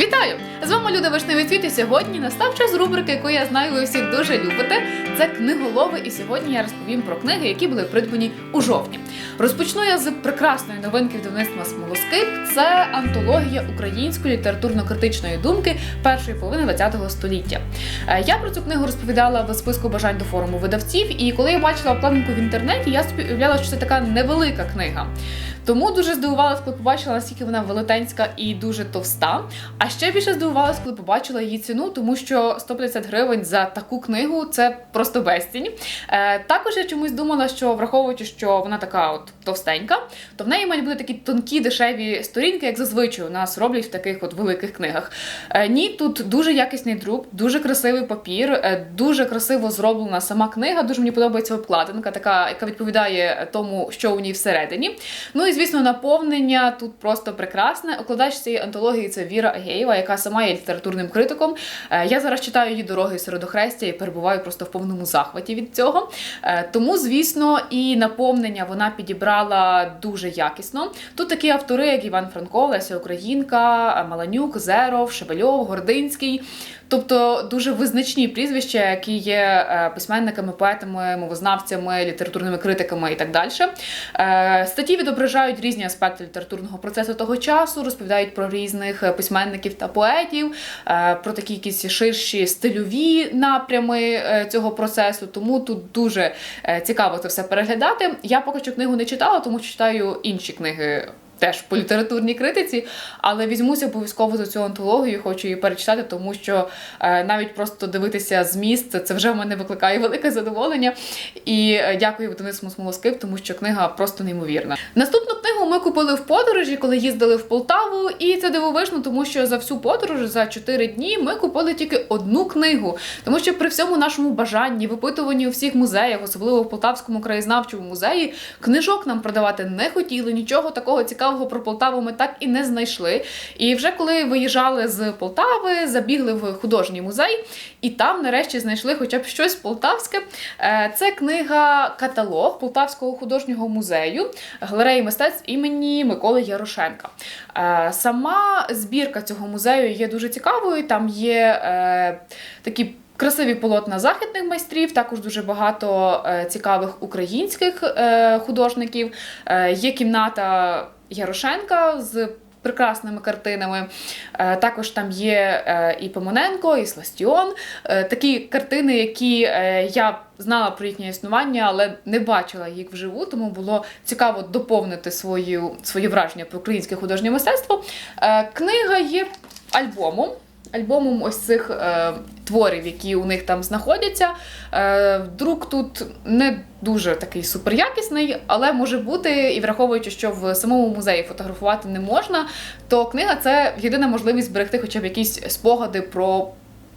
Вітаю! З вами Люда Вишневий Цвіт і сьогодні настав час рубрики, яку я знаю, ви всі дуже любите. Це книголови. І сьогодні я розповім про книги, які були придбані у жовтні. Розпочну я з прекрасної новинки видавництва Смолоскип. Це антологія української літературно-критичної думки першої половини ХХ століття. Е, Я про цю книгу розповідала в списку бажань до форуму видавців. І коли я бачила обкладинку в інтернеті, я собі уявляла, що це така невелика книга. Тому дуже здивувалася, коли побачила, наскільки вона велетенська і дуже товста. А ще більше здивувалася, коли побачила її ціну, тому що 150 гривень за таку книгу це просто безцінь. Е, також я чомусь думала, що враховуючи, що вона така от товстенька, то в неї мають бути такі тонкі дешеві сторінки, як зазвичай у нас роблять в таких от великих книгах. Е, ні, тут дуже якісний друк, дуже красивий папір, е, дуже красиво зроблена сама книга. Дуже мені подобається обкладинка, така, яка відповідає тому, що у ній всередині. Ну і звісно, наповнення тут просто прекрасне. Укладач цієї антології це Віра Агеєва, яка сама є літературним критиком. Е, Я зараз читаю її дороги середохрестя і перебуваю просто в повному захваті від цього. Е, Тому, звісно, і наповнення вона підібрала дуже якісно. Тут такі автори, як Іван Франко, Леся Українка, е, Маланюк, Зеров, Шевельов, Гординський. Тобто дуже визначні прізвища, які є письменниками, поетами, мовознавцями, літературними критиками і так далі. Статті відображають різні аспекти літературного процесу того часу, розповідають про різних е, письменників та поетів, е, про такі якісь ширші стильові напрями е, цього процесу. Тому тут дуже цікаво це все переглядати. Я поки що книгу не читала, тому що читаю інші книги. Теж по літературній критиці, але візьмуся обов'язково за цю антологію, хочу її перечитати, тому що е, навіть просто дивитися зміст, це- вже в мене викликає велике задоволення. І е, дякую видавництву Смолоскип, тому що книга просто неймовірна. Наступну книгу ми купили в подорожі, коли їздили в Полтаву, і це дивовижно, тому що за всю подорож за 4 дні ми купили тільки одну книгу. Тому що при всьому нашому бажанні, випитуванні у всіх музеях, особливо в Полтавському краєзнавчому музеї, книжок нам продавати не хотіли. Нічого такого цікавого про Полтаву ми так і не знайшли. І вже коли виїжджали з Полтави, забігли в художній музей, і там нарешті знайшли хоча б щось полтавське. Е, Це книга каталог Полтавського художнього музею галереї мистецтв імені Миколи Ярошенка. Е, Сама збірка цього музею є дуже цікавою. Там є е, такі. Красиві полотна західних майстрів, також дуже багато цікавих українських художників. Є кімната Ярошенка з прекрасними картинами. Е, також там є е, і Помоненко, і Сластіон. Е, такі картини, які я знала про їхнє існування, але не бачила їх вживу, тому було цікаво доповнити свою, своє враження про українське художнє мистецтво. Книга є альбомом. Альбомом ось цих е, творів, які у них там знаходяться. Е, друк тут не дуже такий суперякісний, але може бути, і враховуючи, що в самому музеї фотографувати не можна, то книга це єдина можливість зберегти хоча б якісь спогади про.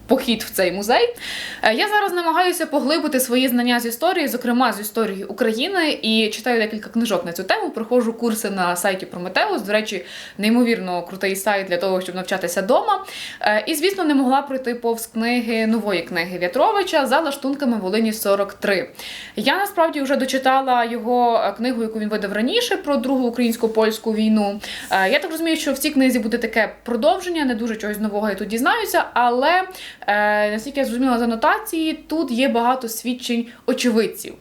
Похід в цей музей. Е, Я зараз намагаюся поглибити свої знання з історії, зокрема з історії України, і читаю декілька книжок на цю тему. Проходжу курси на сайті Прометеус. До речі, неймовірно крутий сайт для того, щоб навчатися вдома. Е, І, звісно, не могла пройти повз книги нової книги В'ятровича за лаштунками Волині 43. Я насправді вже дочитала його е, книгу, яку він видав раніше про другу українсько-польську війну. Я так розумію, що в цій книзі буде таке продовження, не дуже чогось нового я тут дізнаюся, але е, наскільки я зрозуміла з анотації, тут є багато свідчень очевидців.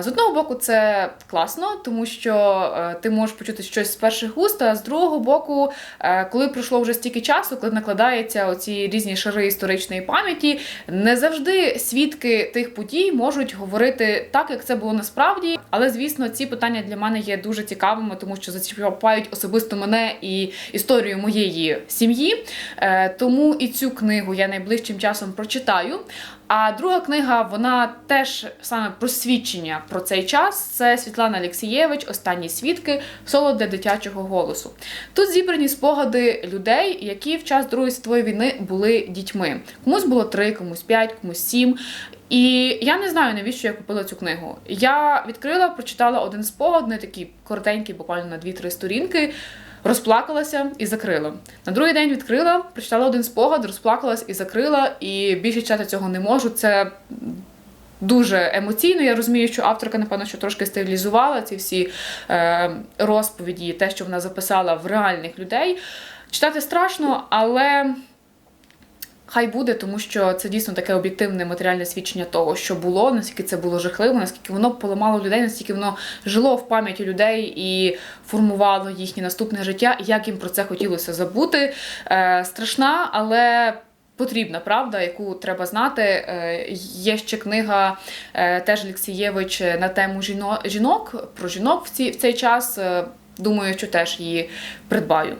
З одного боку, це класно, тому що е, ти можеш почути щось з перших уст, а з другого боку, е, коли пройшло вже стільки часу, коли накладаються оці різні шари історичної пам'яті, не завжди свідки тих подій можуть говорити так, як це було насправді. Але звісно, ці питання для мене є дуже цікавими, тому що зачіпають особисто мене і історію моєї сім'ї. Тому і цю книгу я найближчим часом прочитаю. А друга книга, вона теж саме про свідчення про цей час. Це Світлана Алексієвич, Останні свідки, соло для дитячого голосу. Тут зібрані спогади людей, які в час Другої світової війни були дітьми. Комусь було три, комусь п'ять, комусь сім. І я не знаю, навіщо я купила цю книгу. Я відкрила, прочитала один спогад, не такий коротенький, буквально на 2-3 сторінки. Розплакалася і закрила. На другий день відкрила, прочитала один спогад, розплакалась і закрила. І більше читати цього не можу. Це дуже емоційно. Я розумію, що авторка, напевно, що трошки стилізувала ці всі е, розповіді, те, що вона записала в реальних людей. Читати страшно, але. Хай буде, тому що це дійсно таке об'єктивне матеріальне свідчення того, що було, наскільки це було жахливо, наскільки воно поламало людей, наскільки воно жило в пам'яті людей і формувало їхнє наступне життя, і як їм про це хотілося забути. Е, страшна, але. Потрібна правда, яку треба знати. Е, Є ще книга е, теж Олексієвич на тему жінок про жінок в, цей час. Е, Думаю, що теж її придбаю.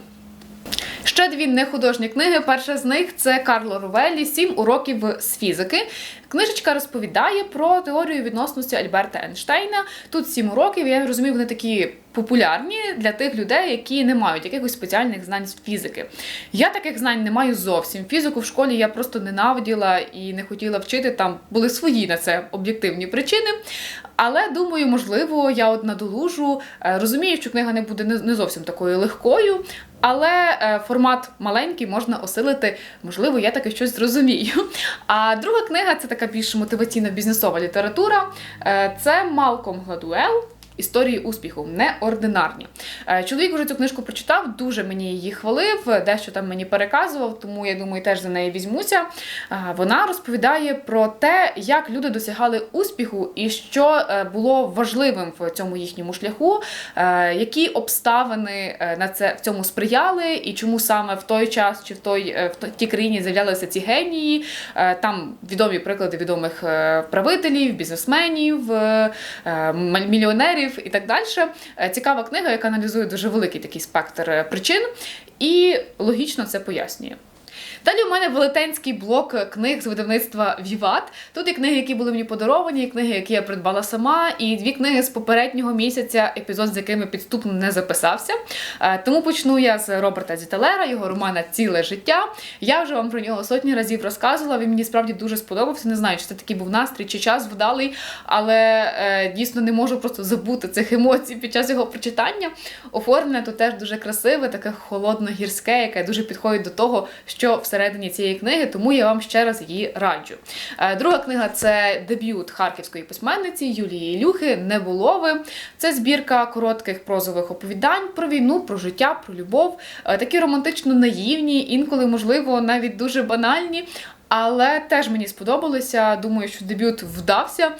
Ще дві нехудожні книги. Перша з них це Карло Рувелі, Сім уроків з фізики. Книжечка розповідає про теорію відносності Альберта Ейнштейна. Тут сім уроків. Я розумію, вони такі популярні для тих людей, які не мають якихось спеціальних знань з фізики. Я таких знань не маю зовсім. Фізику в школі я просто ненавиділа і не хотіла вчити. Там були свої на це об'єктивні причини. Але думаю, можливо, я от надолужу. Е, Розумію, що книга не буде не зовсім такою легкою, але е, формат маленький можна осилити. Можливо, я таки щось зрозумію. А друга книга це така більш мотиваційна бізнесова література. Е, Це Малком Гладуел. Історії успіху неординарні. Е, Чоловік вже цю книжку прочитав, дуже мені її хвалив, дещо там мені переказував, тому я думаю, теж за неї візьмуся. Е, Вона розповідає про те, як люди досягали успіху і що е, було важливим в цьому їхньому шляху, які обставини на це в цьому сприяли, і чому саме в той час чи в той в тій країні з'являлися ці генії. Там відомі приклади відомих правителів, бізнесменів, е, е, і так далі. Е, Цікава книга, яка аналізує дуже великий такий спектр е, причин і логічно це пояснює. Далі у мене велетенський блок книг з видавництва Віват. Тут є книги, які були мені подаровані, і книги, які я придбала сама, і дві книги з попереднього місяця, епізод з якими підступно не записався. Е, Тому почну я з Роберта Зіталера, його романа Ціле життя. Я вже вам про нього сотні разів розказувала. Він мені справді дуже сподобався. Не знаю, чи це такий був настрій чи час вдалий, але е, дійсно не можу просто забути цих емоцій під час його прочитання. Оформлення тут теж дуже красиве, таке холодно-гірське, яке дуже підходить до того, що всередині цієї книги, тому я вам ще раз її раджу. Е, Друга книга це дебют харківської письменниці Юлії Ілюхи ви Це збірка коротких прозових оповідань про війну, про життя, про любов. Е, Такі романтично наївні, інколи, можливо, навіть дуже банальні. Але теж мені сподобалося. Думаю, що дебют вдався.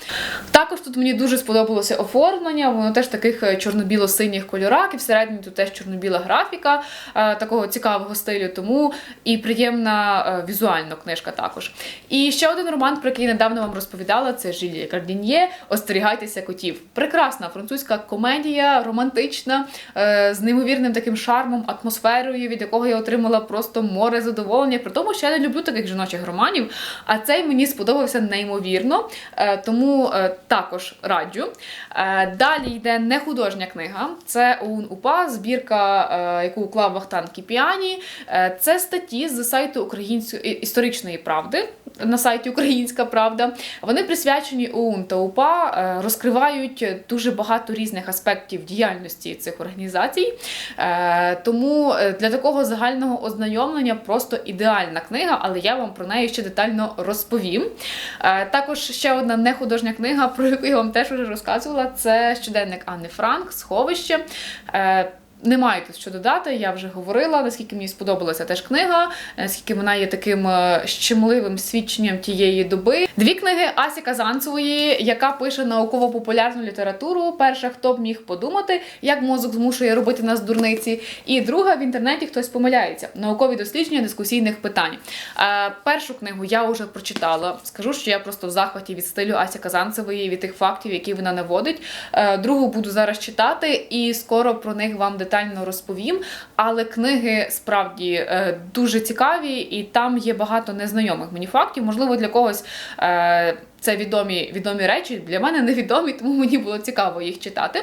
Також тут мені дуже сподобалося оформлення. Воно теж таких е, чорно-біло-синіх кольорах, і всередині тут теж чорно-біла графіка е, такого цікавого стилю. Тому і приємна е, візуально книжка також. І ще один роман, про який недавно вам розповідала, це Жилія Кардін'є Остерігайтеся котів. Прекрасна французька комедія, романтична, з неймовірним таким шармом, атмосферою, від якого я отримала просто море задоволення. При тому, що я не люблю таких жіночих романів, а цей мені сподобався неймовірно, е, тому е, також раджу. Е, Далі йде нехудожня книга. Це ОУН УПА, збірка, яку уклав Вахтан Кіпіані. Це статті з сайту Української історичної правди на сайті Українська Правда. Вони присвячені ОУН та УПА, е, розкривають дуже багато різних аспектів діяльності цих організацій. Е, Тому е, для такого загального ознайомлення просто ідеальна книга, але я вам про неї ще детально розповім. Також ще одна нехудожня книга, про яку я вам теж вже розказувала, це щоденник Анни Франк, сховище. Е, Немає тут що додати, я вже говорила, наскільки мені сподобалася теж книга, наскільки вона є таким е, щемливим свідченням тієї доби. Дві книги Асі Казанцевої, яка пише науково-популярну літературу. Перша, хто б міг подумати, як мозок змушує робити нас дурниці. І друга в інтернеті хтось помиляється. Наукові дослідження дискусійних питань. Е, першу книгу я вже прочитала. Скажу, що я просто в захваті від стилю Асі Казанцевої, від тих фактів, які вона наводить. Е, другу буду зараз читати, і скоро про них вам детально розповім. Але книги справді е, дуже цікаві, і там є багато незнайомих мені фактів. Можливо, для когось. Це відомі, відомі речі, для мене невідомі, тому мені було цікаво їх читати.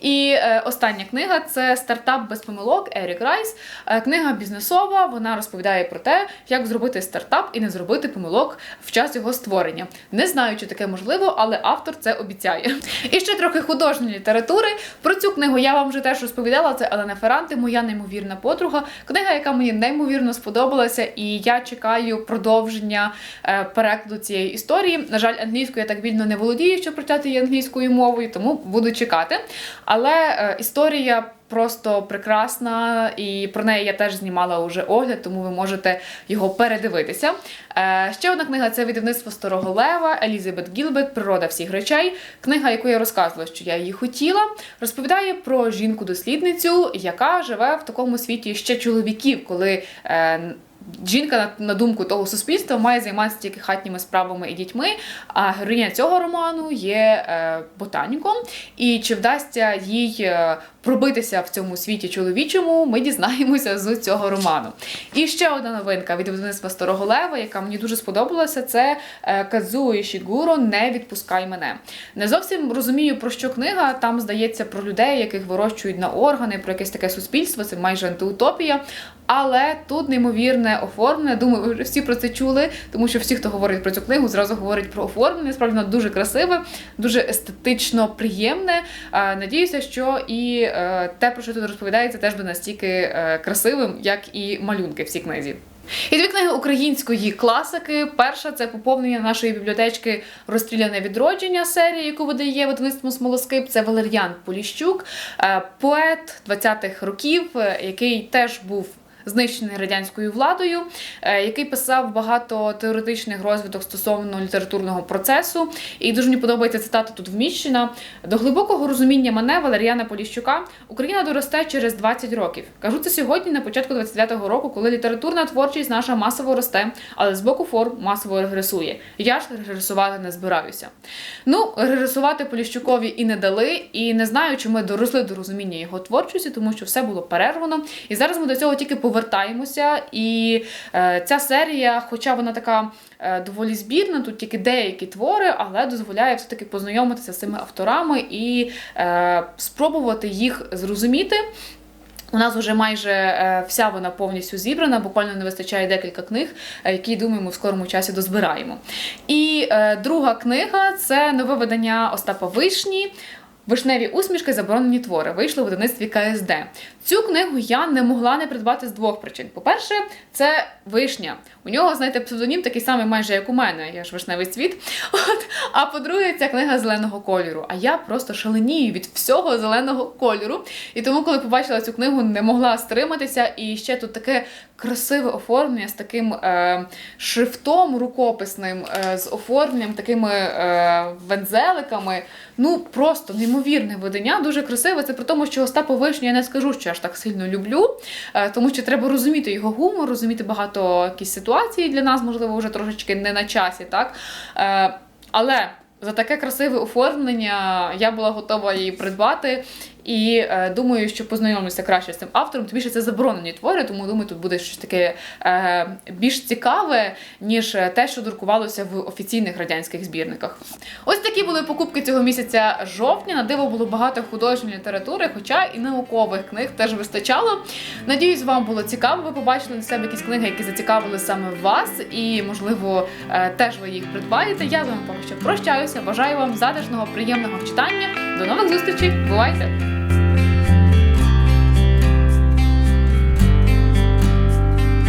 І е, остання книга це стартап без помилок Ерік Райс. Е, книга бізнесова. Вона розповідає про те, як зробити стартап і не зробити помилок в час його створення. Не знаю, чи таке можливо, але автор це обіцяє. І ще трохи художньої літератури. Про цю книгу я вам вже теж розповідала. Це Елена Ферранти, моя неймовірна подруга. Книга, яка мені неймовірно сподобалася, і я чекаю продовження е, перекладу цієї історії. На жаль, англійською я так вільно не володію, щоб прочитати її англійською мовою, тому буду чекати. Але е, історія просто прекрасна, і про неї я теж знімала уже огляд, тому ви можете його передивитися. Е, ще одна книга це видавництво Старого Лева Елізабет Гілбет Природа всіх речей. Книга, яку я розказувала, що я її хотіла, розповідає про жінку-дослідницю, яка живе в такому світі ще чоловіків, коли. Е, Жінка, на, думку того суспільства, має займатися тільки хатніми справами і дітьми. А героїня цього роману є е, ботаніком. І чи вдасться їй е, пробитися в цьому світі чоловічому, ми дізнаємося з цього роману. І ще одна новинка від видавництва Старого Лева, яка мені дуже сподобалася, це е, Казуо Ішігуро Не відпускай мене. Не зовсім розумію, про що книга. Там здається про людей, яких вирощують на органи, про якесь таке суспільство, це майже антиутопія. Але тут неймовірне оформлення. Думаю, ви всі про це чули, тому що всі, хто говорить про цю книгу, зразу говорять про оформлення. Справді воно дуже красиве, дуже естетично приємне. Надіюся, що і е, те, про що тут розповідається, теж буде настільки е, красивим, як і малюнки в цій книзі. І дві книги української класики. Перша це поповнення нашої бібліотечки Розстріляне відродження серії, яку видає видавництво Смолоскип. Це Валер'ян Поліщук, е, поет 20-х років, який теж був. Знищений радянською владою, е, який писав багато теоретичних розвиток стосовно літературного процесу. І дуже мені подобається цитата тут вміщена. До глибокого розуміння мене, Валеріана Поліщука, Україна доросте через 20 років. Кажу це сьогодні, на початку 29-го року, коли літературна творчість наша масово росте, але з боку форм масово регресує. Я ж регресувати не збираюся. Ну, регресувати Поліщукові і не дали, і не знаю, чи ми доросли до розуміння його творчості, тому що все було перервано. І зараз ми до цього тільки повертаємося. І е, ця серія, хоча вона така е, доволі збірна, тут тільки деякі твори, але дозволяє все-таки познайомитися з цими авторами і е, спробувати їх зрозуміти. У нас вже майже вся вона повністю зібрана, буквально не вистачає декілька книг, які думаємо в скорому часі дозбираємо. І друга книга це нове видання Остапа Вишні. Вишневі усмішки, заборонені твори вийшли в видавництві КСД. Цю книгу я не могла не придбати з двох причин. По-перше, це вишня. У нього, знаєте, псевдонім такий самий, майже як у мене. Я ж вишневий цвіт. От. А по-друге, ця книга зеленого кольору. А я просто шаленію від всього зеленого кольору. І тому, коли побачила цю книгу, не могла стриматися. І ще тут таке красиве оформлення з таким е, шрифтом рукописним, е, з оформленням такими е, вензеликами. Ну просто неймовірне видання, дуже красиве. Це при тому, що Остапа Вишню я не скажу, що я ж так сильно люблю, е, тому що треба розуміти його гумор, розуміти багато якісь ситуацій для нас, можливо, вже трошечки не на часі, так? Е, але за таке красиве оформлення я була готова її придбати. І е, думаю, що познайомлюся краще з цим автором. Тим більше це заборонені твори, тому думаю, тут буде щось таке е, більш цікаве, ніж те, що друкувалося в офіційних радянських збірниках. Ось такі були покупки цього місяця жовтня. На диво було багато художньої літератури, хоча і наукових книг теж вистачало. Надіюсь, вам було цікаво. Ви побачили на себе якісь книги, які зацікавили саме вас, і можливо е, теж ви їх придбаєте. Я з вами поки що прощаюся. Бажаю вам затишного, приємного читання. До нових зустрічей. Бувайте!